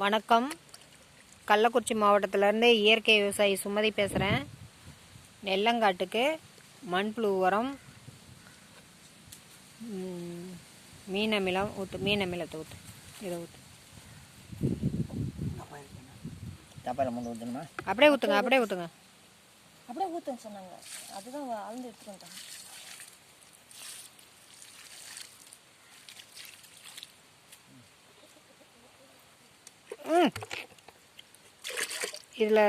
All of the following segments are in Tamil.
வணக்கம். கள்ளக்குறிச்சி மாவட்டத்திலேருந்து இயற்கை விவசாயி சுமதி பேசுகிறேன் நெல்லங்காட்டுக்கு மண்புழு உரம் ம், மீன் அமிலம் ஊற்று மீன் அமிலத்தை ஊற்று இதை ஊற்று டப்பாயில் மூணு ஊற்றணுமா அப்படியே ஊற்றுங்க அப்படியே ஊற்றுங்க அப்படியே ஊற்றுன்னு சொன்னாங்க. அதுதான் அளந்து எடுத்துட்டு வந்தாங்க இதில்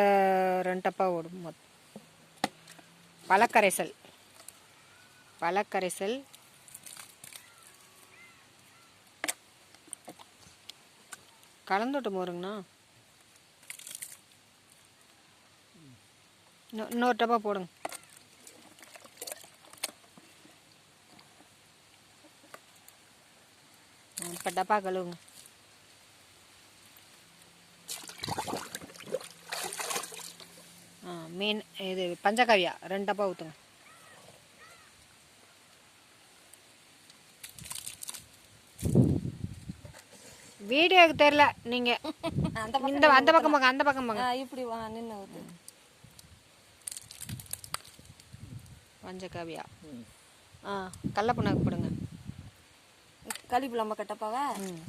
ரெண்டு டப்பா ஓடும் மொத்தம் பழக்கரைசல். பழக்கரைசல். கலந்துட்டு போருங்கண்ணா இன்னொ- இன்னொரு டப்பா போடுங்க. இப்போ டப்பா கழுவுங்க ஆ மீன் இது பஞ்சகாவியா ரெண்டு டப்பா ஊற்றுங்க வீடியோக்கு தெரில நீங்கள் அந்த பக்கம் இந்த அந்த பக்கம் போங்க அந்த பக்கம் போங்க. இப்படி வா நின்று ஊற்று பஞ்சகாவியா. ஆ கடல புண்ணாக்கு போடுங்க களிப்புலாம கட்டப்பாவா? ம்.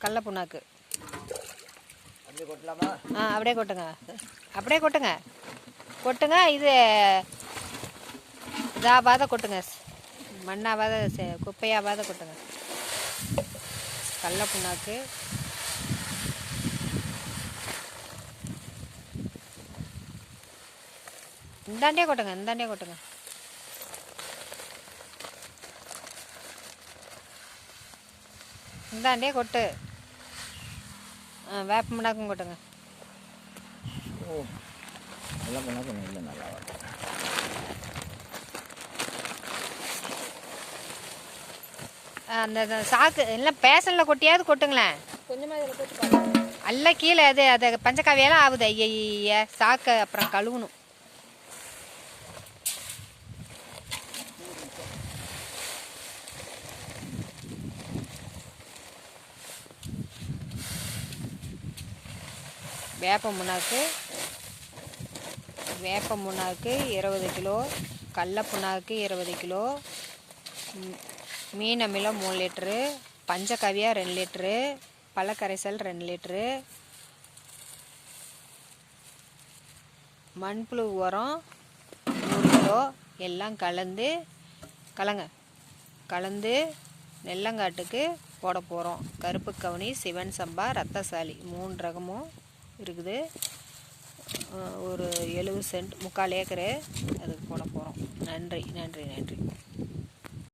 கடல புண்ணாக்கு ஆ அப்படியே கொட்டுங்க. அப்படியே கொட்டுங்க. கொட்டுங்க இது இதாகாத கொட்டுங்க. மண்ணாவாத செ- குப்பையாவாத கொட்டுங்க. கடல புண்ணாக்கு. இந்தாண்டே கொட்டுங்க இந்தாண்டே கொட்டுங்க. இந்தாண்டே கொட்டு. வேப்ப புண்ணாக்கும் கொட்டுங்க. ஓ நல்லா பண்ணால் கொஞ்சம் இல்லை நல்லா வரும். அந்த சாக்கு எல்லாம் பேசனில் கொட்டியாவது கொட்டுங்களேன். கொஞ்சமாக இதில் போட்டு பாருங்க. அல்ல கீழே அது அது பஞ்சக்காவியெல்லாம் ஆகுது ஐய சாக்கை அப்புறம் கழுவணும். வேப்ப முன்னாக்கு வேப்ப புண்ணாக்கு இருபது கிலோ கடல புண்ணாக்கு இருபது கிலோ மீன் அமிலம் மூணு லிட்ரு பஞ்சகவியா ரெண்டு லிட்ரு பழக்கரைசல் ரெண்டு லிட்ரு மண்புழு உரம் நூறு கிலோ எல்லாம் கலந்து கலங்க கலந்து நெல்லங்காட்டுக்கு போட போகிறோம் கருப்பு கவுனி சிவன் சம்பா ரத்தசாலி மூணு ரகமும் இருக்குது. ஒரு எழுபது சென்ட் முக்கால் ஏக்கரு அதுக்கு போட போகிறோம் நன்றி நன்றி நன்றி.